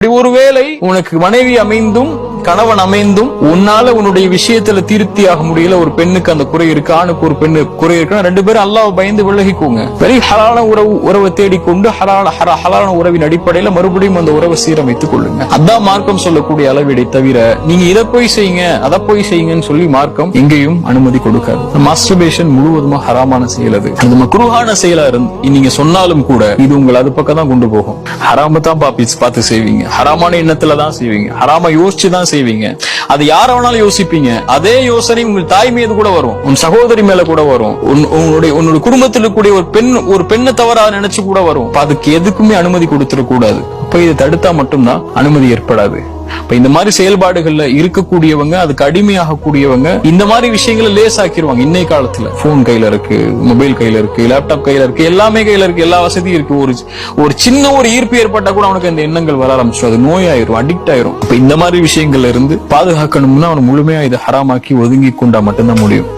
ஒருவேளை உனக்கு மனைவி அமைந்தும் கணவன் அமைந்தும் உன்னால உன்னுடைய விஷயத்துல திருப்தி ஆக முடியல ஒரு பெண்ணுக்கு அந்த குறை இருக்கு ஆணுக்கு ஒரு பெண்ணு குறை இருக்கு ரெண்டு பேரும் அல்லாவை பயந்து விலகிக்கோங்க. வெரி ஹலான உறவு உறவை தேடிக்கொண்டு ஹலான ஹலான உறவின் அடிப்படையில மறுபடியும் அந்த உறவை சீரமைத்துக் கொள்ளுங்க. அதான் மார்க்கம் சொல்லக்கூடிய அளவீடை தவிர நீங்க இதை போய் செய்யுங்க அதை போய் செய்யுங்கன்னு சொல்லி மார்க்கம் எங்கேயும் அனுமதி கொடுக்காது. மாஸ்டர்பேஷன் முழுவதுமா ஹராமான செயல் அது. அது செயலா இருந்து நீங்க சொன்னாலும் கூட இது உங்களை அது பக்கம் தான் கொண்டு போகும். ஹராம தான் பாப்பி பார்த்து செய்வீங்க. ஹராமான எண்ணத்துல தான் செய்வீங்க. ஹராம யோசிச்சு தான் செய்வீங்க. அது யார வேணாலும் யோசிப்பீங்க. அதே யோசனை உங்கள் தாய் மீது கூட வரும். உன் சகோதரி மேல கூட வரும். உன் உன்னுடைய உன்னுடைய குடும்பத்தில் இருக்கக்கூடிய ஒரு பெண் ஒரு பெண்ணை தவறாத நினைச்சு கூட வரும். அதுக்கு எதுக்குமே அனுமதி கொடுத்துட கூடாது அப்ப இதை தடுத்தா மட்டும்தான் அனுமதி ஏற்படாது. இப்ப இந்த மாதிரி செயல்பாடுகள்ல இருக்கக்கூடியவங்க அதுக்கு அடிமையாக கூடியவங்க இந்த மாதிரி விஷயங்களை லேசாக்கிடுவாங்க இன்னை காலத்துல போன் கையில இருக்கு மொபைல் கையில இருக்கு லேப்டாப் கையில இருக்கு எல்லாமே கையில இருக்கு எல்லா வசதியும் இருக்கு. ஒரு ஒரு சின்ன ஒரு ஈர்ப்பு ஏற்பட்டா கூட அவனுக்கு அந்த எண்ணங்கள் வர ஆரம்பிச்சிடும். அது நோயாயிரும் அடிக்ட் ஆயிரும். இப்ப இந்த மாதிரி விஷயங்கள்ல இருந்து பாதுகாக்கணும்னா அவன் முழுமையா இதை ஹராமாக்கி ஒதுங்கி கொண்டா மட்டும்தான் முடியும்.